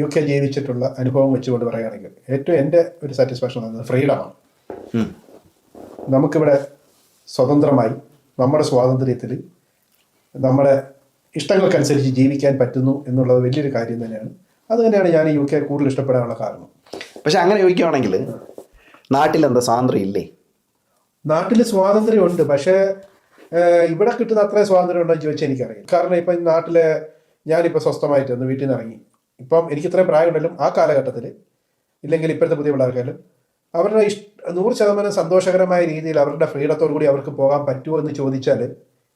U K ജീവിച്ചിട്ടുള്ള അനുഭവം വെച്ചുകൊണ്ട് പറയുകയാണെങ്കിൽ ഏറ്റവും എന്റെ ഒരു സാറ്റിസ്ഫാക്ഷൻ എന്നത് ഫ്രീഡമാണ്. നമുക്കിവിടെ സ്വതന്ത്രമായി നമ്മുടെ സ്വാതന്ത്ര്യത്തിൽ നമ്മുടെ ഇഷ്ടങ്ങൾക്കനുസരിച്ച് ജീവിക്കാൻ പറ്റുന്നു എന്നുള്ളത് വലിയൊരു കാര്യം തന്നെയാണ്. അത് തന്നെയാണ് ഞാൻ യു കെ കൂടുതൽ ഇഷ്ടപ്പെടാനുള്ള കാരണം. പക്ഷെ അങ്ങനെ ചോദിക്കുകയാണെങ്കിൽ നാട്ടിൽ എന്താ സ്വാതന്ത്ര്യം ഇല്ലേ? നാട്ടിൽ സ്വാതന്ത്ര്യമുണ്ട് പക്ഷേ ഇവിടെ കിട്ടുന്ന അത്രയും സ്വാതന്ത്ര്യം ഉണ്ടോ എന്ന് ചോദിച്ചാൽ എനിക്കറിയാം കാരണം ഇപ്പം നാട്ടിലെ ഞാനിപ്പോൾ സ്വസ്ഥമായിട്ട് ഒന്ന് വീട്ടിൽ നിന്ന് ഇറങ്ങി. ഇപ്പം എനിക്ക് ഇത്രയും പ്രായമുണ്ടെങ്കിലും ആ കാലഘട്ടത്തിൽ ഇല്ലെങ്കിൽ ഇപ്പോഴത്തെ പുതിയ പിള്ളേർക്കായാലും അവരുടെ ഇഷ്ട നൂറ് ശതമാനം സന്തോഷകരമായ രീതിയിൽ അവരുടെ ഫ്രീഡത്തോടു കൂടി അവർക്ക് പോകാൻ പറ്റുമോ എന്ന് ചോദിച്ചാൽ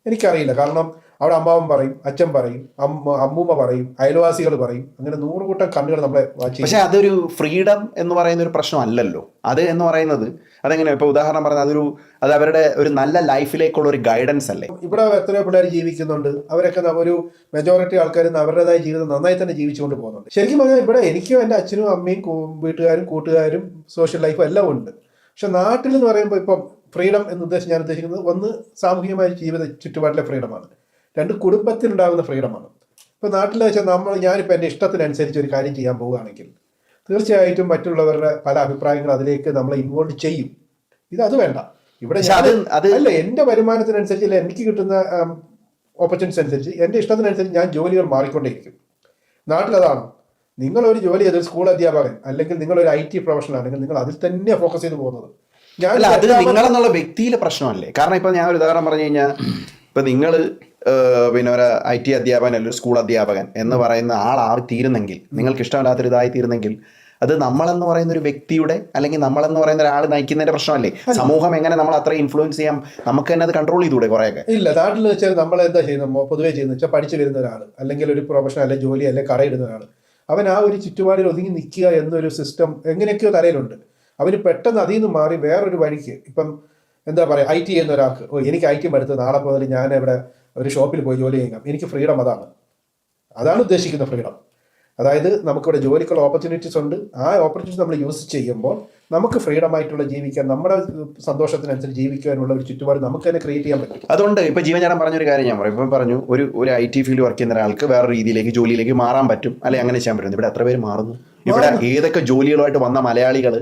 എനിക്കറിയില്ല. കാരണം അവിടെ അമ്മാവൻ പറയും അച്ഛൻ പറയും അമ്മ അമ്മൂമ്മ പറയും അയൽവാസികൾ പറയും. അങ്ങനെ നൂറ് കൂട്ടം കണ്ണുകൾ നമ്മളെ പക്ഷെ അതൊരു ഫ്രീഡം എന്ന് പറയുന്ന ഒരു പ്രശ്നമല്ലല്ലോ. അത് എന്ന് പറയുന്നത് അതെങ്ങനെ? ഇപ്പൊ ഉദാഹരണം പറഞ്ഞാൽ അതൊരു അത് അവരുടെ ഒരു നല്ല ലൈഫിലേക്കുള്ള ഒരു ഗൈഡൻസ് അല്ലേ? ഇവിടെ എത്രയോ പിള്ളേർ ജീവിക്കുന്നുണ്ട്. അവരൊക്കെ ഒരു മെജോറിറ്റി ആൾക്കാർ അവരുടേതായ ജീവിതം നന്നായി തന്നെ ജീവിച്ചുകൊണ്ട് പോകുന്നുണ്ട്. ശരിക്കും പറഞ്ഞാൽ ഇവിടെ എനിക്കും എന്റെ അച്ഛനും അമ്മയും വീട്ടുകാരും കൂട്ടുകാരും സോഷ്യൽ ലൈഫും എല്ലാം ഉണ്ട്. പക്ഷെ നാട്ടിൽ എന്ന് പറയുമ്പോൾ ഇപ്പം ഫ്രീഡം എന്ന് ഉദ്ദേശം ഞാൻ ഉദ്ദേശിക്കുന്നത് ഒന്ന് സാമൂഹികമായ ജീവിത ചുറ്റുപാടിലെ ഫ്രീഡമാണ്. രണ്ട് കുടുംബത്തിലുണ്ടാകുന്ന ഫ്രീഡമാണ്. ഇപ്പോൾ നാട്ടിൽ വെച്ചാൽ നമ്മൾ ഞാനിപ്പോൾ എന്റെ ഇഷ്ടത്തിനനുസരിച്ച് ഒരു കാര്യം ചെയ്യാൻ പോവുകയാണെങ്കിൽ തീർച്ചയായിട്ടും മറ്റുള്ളവരുടെ പല അഭിപ്രായങ്ങൾ അതിലേക്ക് നമ്മളെ ഇൻവോൾവ് ചെയ്യും. ഇത് അത് വേണ്ട. ഇവിടെ അല്ല എന്റെ വരുമാനത്തിനനുസരിച്ച് അല്ല എനിക്ക് കിട്ടുന്ന ഓപ്പർച്യൂണിറ്റി അനുസരിച്ച് എന്റെ ഇഷ്ടത്തിനനുസരിച്ച് ഞാൻ ജോലികൾ മാറിക്കൊണ്ടേയിരിക്കും. നാട്ടിലതാണ്. നിങ്ങളൊരു ജോലി ചെയ്തൊരു സ്കൂൾ അധ്യാപകൻ അല്ലെങ്കിൽ നിങ്ങളൊരു ഐ ടി പ്രൊഫഷണൽ ആണെങ്കിൽ നിങ്ങൾ അതിൽ തന്നെ ഫോക്കസ് ചെയ്ത് പോകുന്നത്. അല്ല അത് നിങ്ങൾ നിങ്ങളെന്നുള്ള വ്യക്തിയിലെ പ്രശ്നമല്ലേ? കാരണം ഇപ്പൊ ഞാൻ ഒരു ഉദാഹരണം പറഞ്ഞു കഴിഞ്ഞാൽ ഇപ്പൊ നിങ്ങൾ പിന്നെ ഒരു ഐ ടി അധ്യാപകൻ അല്ലെങ്കിൽ സ്കൂൾ അധ്യാപകൻ എന്ന് പറയുന്ന ആളായി തീരുന്നെങ്കിൽ നിങ്ങൾക്ക് ഇഷ്ടമില്ലാത്തൊരു ഇതായി തീരുന്നെങ്കിൽ അത് നമ്മളെന്ന് പറയുന്ന ഒരു വ്യക്തിയുടെ അല്ലെങ്കിൽ നമ്മളെന്ന് പറയുന്ന ഒരാൾ നയിക്കുന്നതിന്റെ പ്രശ്നമല്ലേ? സമൂഹം എങ്ങനെ നമ്മൾ അത്ര ഇൻഫ്ലുവൻസ് ചെയ്യാം? നമുക്ക് തന്നെ അത് കൺട്രോൾ ചെയ്തൂടെ കുറെയൊക്കെ? ഇല്ല നാട്ടിൽ വെച്ചാൽ നമ്മൾ എന്താ ചെയ്യുന്നത് പൊതുവേ ചെയ്യുന്നത് വെച്ചാൽ പഠിച്ചു വരുന്ന ഒരാൾ അല്ലെങ്കിൽ ഒരു പ്രൊഫഷൻ അല്ലെങ്കിൽ ജോലി അല്ലെങ്കിൽ കറയിടുന്ന ഒരാൾ അവൻ ആ ഒരു ചുറ്റുപാടിൽ ഒതുങ്ങി നിൽക്കുക എന്നൊരു സിസ്റ്റം എങ്ങനെയൊക്കെയോ തലയിലുണ്ട്. അവന് പെട്ടെന്ന് അതിൽ നിന്ന് മാറി വേറൊരു വഴിക്ക്. ഇപ്പം എന്താ പറയുക ഐ ടി ചെയ്യുന്ന ഒരാൾക്ക് ഓ എനിക്ക് ഐ ടി എടുത്ത് നാളെ മുതൽ ഞാൻ ഇവിടെ ഒരു ഷോപ്പിൽ പോയി ജോലി ചെയ്യാം. എനിക്ക് ഫ്രീഡം അതാണ്. അതാണ് ഉദ്ദേശിക്കുന്ന ഫ്രീഡം. അതായത് നമുക്കിവിടെ ജോലിക്കുള്ള ഓപ്പർച്യൂണിറ്റീസ് ഉണ്ട്. ആ ഓപ്പർച്യൂണിറ്റീസ് നമ്മൾ യൂസ് ചെയ്യുമ്പോൾ നമുക്ക് ഫ്രീഡം ആയിട്ടുള്ള ജീവിക്കാൻ നമ്മുടെ സന്തോഷത്തിനനുസരിച്ച് ജീവിക്കാനുള്ള ഒരു ചുറ്റുപാട് നമുക്ക് തന്നെ ക്രിയേറ്റ് ചെയ്യാൻ പറ്റും. അതുകൊണ്ട് ഇപ്പോൾ ജീവൻചാടൻ പറഞ്ഞൊരു കാര്യം ഞാൻ പറയും. ഇപ്പം പറഞ്ഞു ഒരു ഒരു ഐ ടി ഫീൽഡ് വർക്ക് ചെയ്യുന്ന ഒരാൾക്ക് വേറെ രീതിയിലേക്ക് ജോലിയിലേക്ക് മാറാൻ പറ്റും. അല്ലെങ്കിൽ അങ്ങനെ ചെയ്യാൻ പറ്റും. ഇവിടെ എത്ര പേര് മാറുന്നു? ഇവിടെ ഏതൊക്കെ ജോലികളുമായിട്ട് വന്ന മലയാളികൾ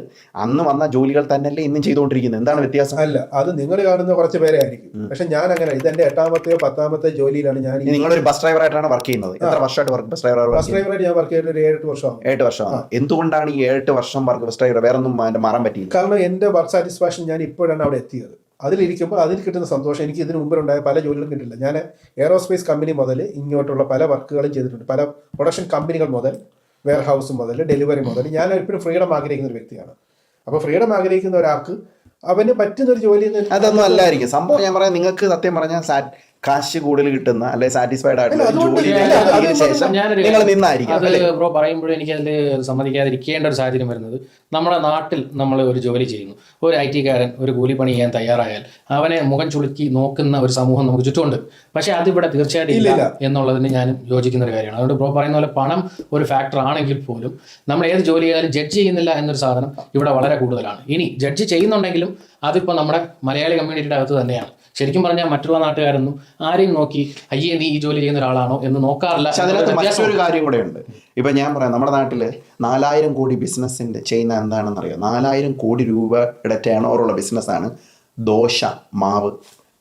അന്ന് വന്ന ജോലികൾ തന്നെയല്ലേ ഇന്നും ചെയ്തുകൊണ്ടിരിക്കുന്നത്? എന്താണ് വ്യത്യാസം? അല്ല അത് നിങ്ങൾ കാണുന്ന കുറച്ച് പേരെ ആയിരിക്കും. പക്ഷെ ഞാൻ അങ്ങനെ ഇത് എന്റെ എട്ടാമത്തെയോ പത്താമത്തെ ജോലിയിലാണ് ഞാൻ നിങ്ങളൊരു ബസ് ഡ്രൈവറായിട്ടാണ് വർക്ക് ചെയ്യുന്നത്. എത്ര വർഷമായിട്ട് വർക്ക് ബസ് ഡ്രൈവർ ബസ് ഡ്രൈവറായിട്ട് ഞാൻ വർക്ക് ചെയ്തിട്ട് ഒരു ഏഴ് വർഷം ഏഴ് വർഷം എന്തുകൊണ്ടാണ് ഈ ഏഴ് വർഷം വർക്ക് ബസ് ഡ്രൈവർ വേറെ ഒന്നും മാറാൻ പറ്റിയില്ല? കാരണം എന്റെ വർക്ക് സാറ്റിസ്ഫാക്ഷൻ ഞാൻ ഇപ്പോഴാണ് അവിടെ എത്തിയത്. അതിലിരിക്കുമ്പോൾ അതിൽ കിട്ടുന്ന സന്തോഷം എനിക്ക് ഇതിനു മുമ്പിലുണ്ടായ പല ജോലികളും കിട്ടില്ല. ഞാൻ എയറോസ്പേസ് കമ്പനി മുതൽ ഇങ്ങോട്ടുള്ള പല വർക്കുകളും ചെയ്തിട്ടുണ്ട്. പല പ്രൊഡക്ഷൻ കമ്പനികൾ മുതൽ വെയർ ഹൗസ് മുതൽ ഡെലിവറി മുതൽ ഞാൻ എപ്പോഴും ഫ്രീഡം ആഗ്രഹിക്കുന്ന ഒരു വ്യക്തിയാണ്. അപ്പോൾ ഫ്രീഡം ആഗ്രഹിക്കുന്ന ഒരാൾക്ക് അവന് പറ്റുന്ന ഒരു ജോലി അതൊന്നും അല്ലായിരിക്കും. സംഭവം ഞാൻ പറയാം നിങ്ങൾക്ക് സത്യം പറഞ്ഞാൽ കാശ് കൂടുതൽ കിട്ടുന്ന അല്ലെ സാറ്റിസ്ഫൈഡ് ആയിട്ടുള്ള ശേഷം നിങ്ങൾ നിന്നായിരിക്കും ബ്രോ പറയുമ്പോഴും എനിക്ക് അതിൽ സമ്മതിക്കാതിരിക്കേണ്ട ഒരു സാഹചര്യം വരുന്നത് നമ്മുടെ നാട്ടിൽ നമ്മൾ ഒരു ജോലി ചെയ്യുന്നു. ഒരു ഐ ടിക്കാരൻ ഒരു കൂലിപ്പണി ചെയ്യാൻ തയ്യാറായാൽ അവനെ മുഖം ചുളുക്കി നോക്കുന്ന ഒരു സമൂഹം നമുക്ക് ചുറ്റുമുണ്ട്. പക്ഷേ അതിവിടെ തീർച്ചയായിട്ടും ഇല്ല ഇല്ല. എന്നുള്ളതിന് ഞാൻ യോജിക്കുന്ന ഒരു കാര്യമാണ്. അതുകൊണ്ട് ബ്രോ പറയുന്ന പോലെ പണം ഒരു ഫാക്ടർ ആണെങ്കിൽ പോലും നമ്മൾ ഏത് ജോലി ചെയ്താലും ജഡ്ജ് ചെയ്യുന്നില്ല എന്നൊരു സാധനം ഇവിടെ വളരെ കൂടുതലാണ്. ഇനി ജഡ്ജ് ചെയ്യുന്നുണ്ടെങ്കിലും അതിപ്പോൾ നമ്മുടെ മലയാളി കമ്മ്യൂണിറ്റിയുടെ അകത്ത് തന്നെയാണ്. ശരിക്കും പറഞ്ഞാൽ മറ്റുള്ള നാട്ടുകാരൊന്നും ആരെയും നോക്കി അയ്യേ നീ ഈ ജോലി ചെയ്യുന്ന ഒരാളാണോ? എന്ന് നോക്കാറില്ല അതിനകത്ത് മറ്റൊരു കാര്യം കൂടെ ഉണ്ട്. ഇപ്പൊ ഞാൻ പറയാം നമ്മുടെ നാട്ടിൽ നാലായിരം കോടി ബിസിനസിന്റെ ചെയ്യുന്ന എന്താണെന്ന് അറിയാം നാലായിരം കോടി രൂപയുടെ ടേൺ ഓവറുള്ള ബിസിനസ്സാണ് ദോശ മാവ്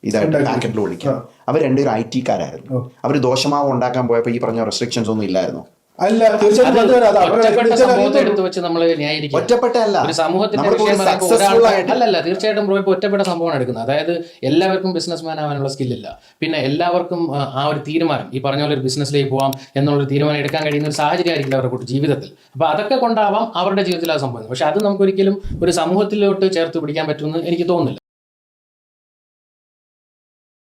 ഇതായിട്ട് പാക്കറ്റിൽ വിളിക്കുക അവർ രണ്ടുപേരും ഐ ടിക്കാരായിരുന്നു അവർ ദോശമാവ് ഉണ്ടാക്കാൻ പോയപ്പോൾ ഈ പറഞ്ഞ റെസ്ട്രിക്ഷൻസ് ഒന്നും ഇല്ലായിരുന്നു. അല്ല തീർച്ചയായിട്ടും വെച്ച് നമ്മൾ ഒറ്റപ്പെട്ടല്ല. ഒരു സമൂഹത്തിന്റെ അല്ലല്ല തീർച്ചയായിട്ടും ബ്രോ ഇപ്പോൾ ഒറ്റപ്പെട്ട സംഭവമാണ് എടുക്കുന്നത്. അതായത് എല്ലാവർക്കും ബിസിനസ്മാൻ ആവാനുള്ള സ്കില്ലില്ല പിന്നെ എല്ലാവർക്കും ആ, ഒരു തീരുമാനം ഈ പറഞ്ഞ പോലെ ഒരു ബിസിനസ്സിലേക്ക് പോകാം എന്നുള്ളൊരു തീരുമാനം എടുക്കാൻ കഴിയുന്ന ഒരു സാഹചര്യം ആയിരിക്കില്ല അവരുടെ കൂട്ടി ജീവിതത്തിൽ. അപ്പൊ അതൊക്കെ കൊണ്ടാവാം അവരുടെ ജീവിതത്തിൽ അത് സംഭവിക്കുന്നത്. പക്ഷെ അത് നമുക്കൊരിക്കലും ഒരു സമൂഹത്തിലോട്ട് ചേർത്ത് പിടിക്കാൻ പറ്റുമെന്ന് എനിക്ക് തോന്നുന്നില്ല.